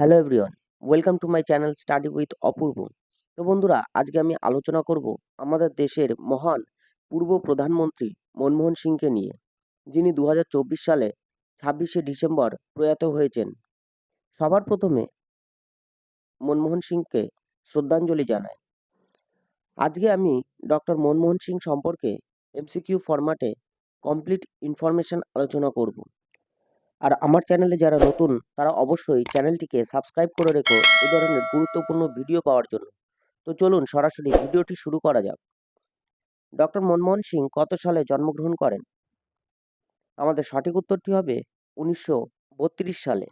Hello everyone welcome to my channel study with Apurba তো বন্ধুরা, আজকে আমি আলোচনা করব আমাদের দেশের মহান পূর্ব প্রধানমন্ত্রী মনমোহন সিংকে নিয়ে, যিনি দু হাজার চব্বিশ সালে ছাব্বিশে ডিসেম্বর প্রয়াত হয়েছেন। সবার প্রথমে মনমোহন সিংকে শ্রদ্ধাঞ্জলি জানাই। আজকে আমি ডক্টর মনমোহন সিং সম্পর্কে এমসিকিউ ফরম্যাটে কমপ্লিট ইনফরমেশন আলোচনা করব। আর আমার চ্যানেলে যারা নতুন, তারা অবশ্যই চ্যানেলটিকে সাবস্ক্রাইব করে রেখো এই ধরনের গুরুত্বপূর্ণ ভিডিও পাওয়ার জন্য। তো চলুন সরাসরি ভিডিওটি শুরু করা যাক। ডক্টর মনমোহন সিং কত সালে জন্মগ্রহণ করেন? আমাদের সঠিক উত্তরটি হবে উনিশশো বত্রিশ সালে।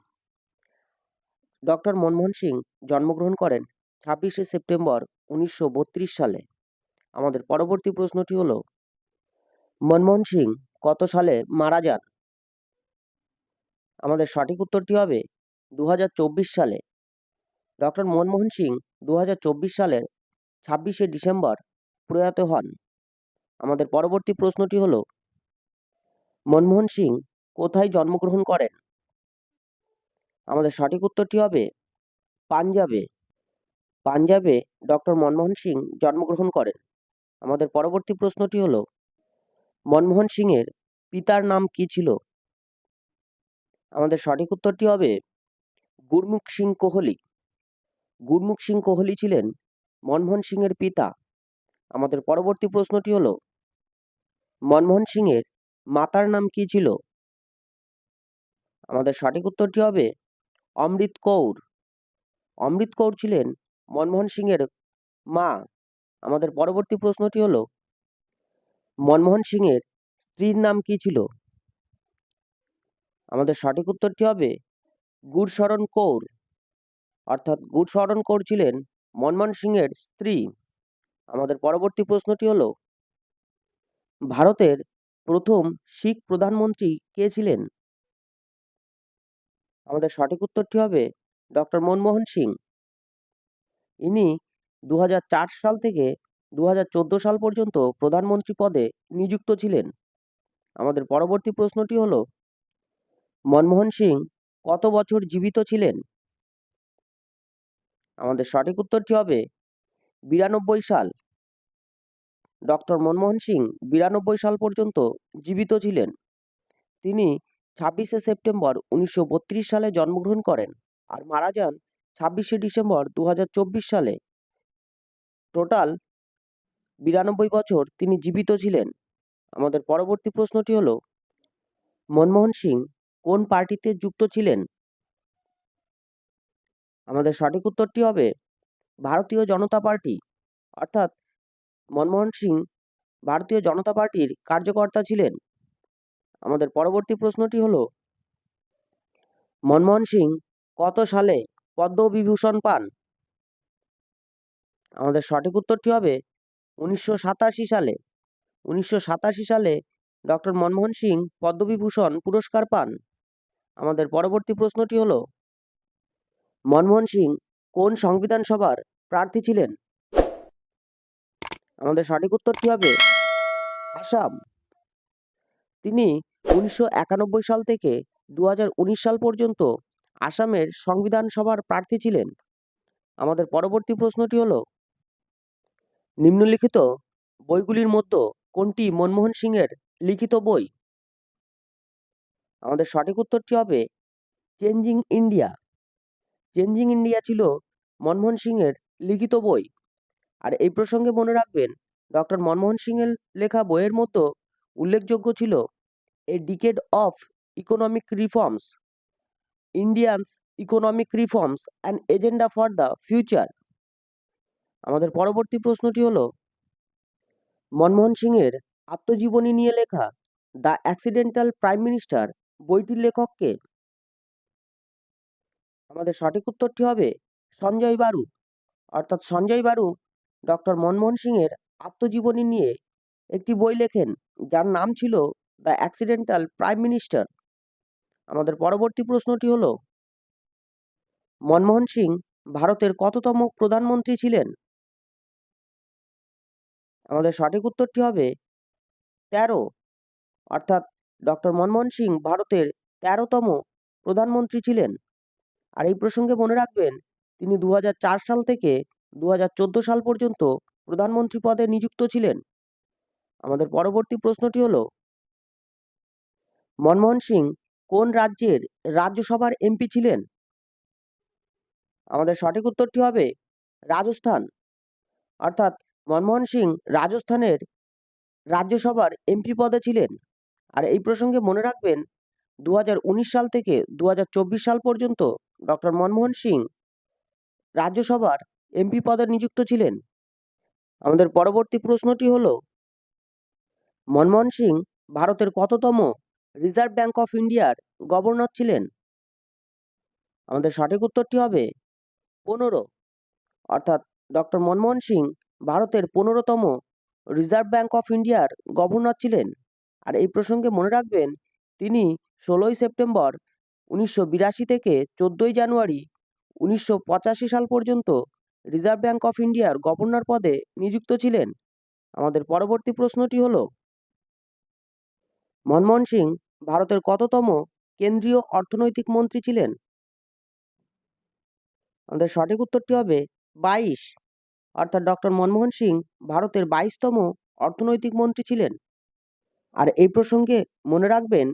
ডক্টর মনমোহন সিং জন্মগ্রহণ করেন ছাব্বিশে সেপ্টেম্বর উনিশশো বত্রিশ সালে। আমাদের পরবর্তী প্রশ্নটি হলো, মনমোহন সিং কত সালে মারা যান? আমাদের সঠিক উত্তরটি হবে দু হাজার চব্বিশ সালে। ডক্টর মনমোহন সিং দু হাজার চব্বিশ সালের ছাব্বিশে ডিসেম্বর প্রয়াত হন। আমাদের পরবর্তী প্রশ্নটি হল, মনমোহন সিং কোথায় জন্মগ্রহণ করেন? আমাদের সঠিক উত্তরটি হবে পাঞ্জাবে। পাঞ্জাবে ডক্টর মনমোহন সিং জন্মগ্রহণ করেন। আমাদের পরবর্তী প্রশ্নটি হল, মনমোহন সিংয়ের পিতার নাম কি ছিল? আমাদের সঠিক উত্তরটি হবে গুরমুখ সিং কোহলি। গুরমুখ সিং কোহলি ছিলেন মনমোহন সিংয়ের পিতা। আমাদের পরবর্তী প্রশ্নটি হলো, মনমোহন সিংয়ের মাতার নাম কি ছিল? আমাদের সঠিক উত্তরটি হবে অমৃত কৌর। অমৃত কৌর ছিলেন মনমোহন সিংয়ের মা। আমাদের পরবর্তী প্রশ্নটি হলো, মনমোহন সিংয়ের স্ত্রীর নাম কি ছিল? আমাদের সঠিক উত্তরটি হবে গুরশরণ কৌর। অর্থাৎ গুরশরণ কৌর ছিলেন মনমোহন সিংয়ের স্ত্রী। আমাদের পরবর্তী প্রশ্নটি হলো, ভারতের প্রথম শিখ প্রধানমন্ত্রী কে ছিলেন? আমাদের সঠিক উত্তরটি হবে ডক্টর মনমোহন সিং। ইনি দু হাজার চার সাল থেকে দু হাজার চোদ্দ সাল পর্যন্ত প্রধানমন্ত্রী পদে নিযুক্ত ছিলেন। আমাদের পরবর্তী প্রশ্নটি হলো মনমোহন সিং কত বছর জীবিত ছিলেন? আমাদের সঠিক উত্তরটি হবে বিরানব্বই সাল। ডক্টর মনমোহন সিং বিরানব্বই সাল পর্যন্ত জীবিত ছিলেন। তিনি ছাব্বিশে সেপ্টেম্বর উনিশশো বত্রিশ সালে জন্মগ্রহণ করেন আর মারা যান ছাব্বিশে ডিসেম্বর দু হাজার চব্বিশ সালে। টোটাল বিরানব্বই বছর তিনি জীবিত ছিলেন। আমাদের পরবর্তী প্রশ্নটি হলো, মনমোহন সিং কোন পার্টিতে যুক্ত ছিলেন? আমাদের সঠিক উত্তরটি হবে ভারতীয় জনতা পার্টি। অর্থাৎ মনমোহন সিং ভারতীয় জনতা পার্টির কার্যকর্তা ছিলেন। আমাদের পরবর্তী প্রশ্নটি হলো, মনমোহন সিং কত সালে পদ্মবিভূষণ পান? আমাদের সঠিক উত্তরটি হবে উনিশশো সাতাশি সালে। উনিশশো সাতাশি সালে ডক্টর মনমোহন সিং পদ্মবিভূষণ পুরস্কার পান। আমাদের পরবর্তী প্রশ্নটি হলো, মনমোহন সিং কোন সংবিধান সভার প্রার্থী ছিলেন? আমাদের সঠিক উত্তরটি হবে, আসাম। তিনি উনিশশো একানব্বই সাল থেকে দু হাজার উনিশ সাল পর্যন্ত আসামের সংবিধান সভার প্রার্থী ছিলেন। আমাদের পরবর্তী প্রশ্নটি হলো, নিম্নলিখিত বইগুলির মধ্যে কোনটি মনমোহন সিংয়ের লিখিত বই আমাদের সঠিক উত্তরটি হবে চেঞ্জিং ইন্ডিয়া। চেঞ্জিং ইন্ডিয়া ছিল মনমোহন সিংয়ের লিখিত বই। আর এই প্রসঙ্গে মনে রাখবেন, ডক্টর মনমোহন সিংয়ের লেখা বইয়ের মতো উল্লেখযোগ্য ছিল a decade of economic reforms, Indians economic reforms and agenda for the future. আমাদের পরবর্তী প্রশ্নটি হলো, মনমোহন সিংয়ের আত্মজীবনী নিয়ে লেখা দ্য অ্যাক্সিডেন্টাল প্রাইম মিনিস্টার বইটির লেখককে? আমাদের সঠিক উত্তরটি হবে সঞ্জয় বারু। অর্থাৎ সঞ্জয় বারু ডক্টর মনমোহন সিংয়ের আত্মজীবনী নিয়ে একটি বই লেখেন, যার নাম ছিল দ্য অ্যাক্সিডেন্টাল প্রাইম মিনিস্টার। আমাদের পরবর্তী প্রশ্নটি হলো, মনমোহন সিং ভারতের কততম প্রধানমন্ত্রী ছিলেন? আমাদের সঠিক উত্তরটি হবে তেরো। অর্থাৎ ডক্টর মনমোহন সিং ভারতের তেরোতম প্রধানমন্ত্রী ছিলেন। আর এই প্রসঙ্গে মনে রাখবেন, তিনি দু হাজার চার সাল থেকে দু হাজার চোদ্দ সাল পর্যন্ত প্রধানমন্ত্রী পদে নিযুক্ত ছিলেন। আমাদের পরবর্তী প্রশ্নটি হলো, মনমোহন সিং কোন রাজ্যের রাজ্যসভার এমপি ছিলেন? আমাদের সঠিক উত্তরটি হবে, রাজস্থান। অর্থাৎ মনমোহন সিং রাজস্থানের রাজ্যসভার এমপি পদে ছিলেন। আর এই প্রসঙ্গে মনে রাখবেন দু হাজার উনিশ সাল থেকে দু হাজার চব্বিশ সাল পর্যন্ত ডক্টর মনমোহন সিং রাজ্যসভার এমপি পদে নিযুক্ত ছিলেন। আমাদের পরবর্তী প্রশ্নটি হলো, মনমোহন সিং ভারতের কততম রিজার্ভ ব্যাংক অফ ইন্ডিয়ার গভর্নর ছিলেন? আমাদের সঠিক উত্তরটি হবে, পনেরো। অর্থাৎ ডক্টর মনমোহন সিং ভারতের পনেরোতম রিজার্ভ ব্যাংক অফ ইন্ডিয়ার গভর্নর ছিলেন। আর এই প্রসঙ্গে মনে রাখবেন, তিনি ষোলোই সেপ্টেম্বর উনিশশো বিরাশি থেকে চোদ্দোই জানুয়ারি উনিশশো পঁচাশি সাল পর্যন্ত রিজার্ভ ব্যাঙ্ক অফ ইন্ডিয়ার গভর্নর পদে নিযুক্ত ছিলেন। আমাদের পরবর্তী প্রশ্নটি হলো মনমোহন সিং ভারতের কততম কেন্দ্রীয় অর্থনৈতিক মন্ত্রী ছিলেন? আমাদের সঠিক উত্তরটি হবে বাইশ। অর্থাৎ ডক্টর মনমোহন সিং ভারতের বাইশতম অর্থনৈতিক মন্ত্রী ছিলেন। আর এই প্রসঙ্গে মনে রাখবেন,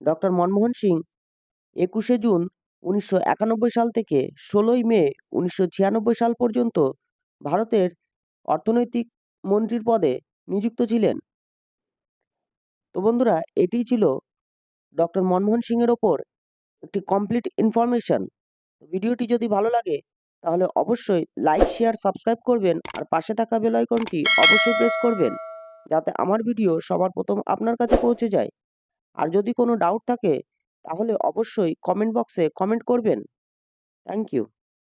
ডক্টর মনমোহন সিং একুশে জুন উনিশশো একানব্বই সাল থেকে ষোলোই মে উনিশশো ছিয়ানব্বই সাল পর্যন্ত ভারতের অর্থনৈতিক মন্ত্রীর পদে নিযুক্ত ছিলেন। তো বন্ধুরা এটিই ছিল ডক্টর মনমোহন সিংয়ের ওপর একটি কমপ্লিট ইনফরমেশন ভিডিওটি যদি ভালো লাগে, তাহলে অবশ্যই লাইক শেয়ার সাবস্ক্রাইব করবেন আর পাশে থাকা বেল আইকনটি অবশ্যই প্রেস করবেন। যাতে আমার ভিডিও সবার প্রথম আপনার কাছে পৌঁছে যায়। আর যদি কোনো ডাউট থাকে, তাহলে অবশ্যই কমেন্ট বক্সে কমেন্ট করবেন। Thank you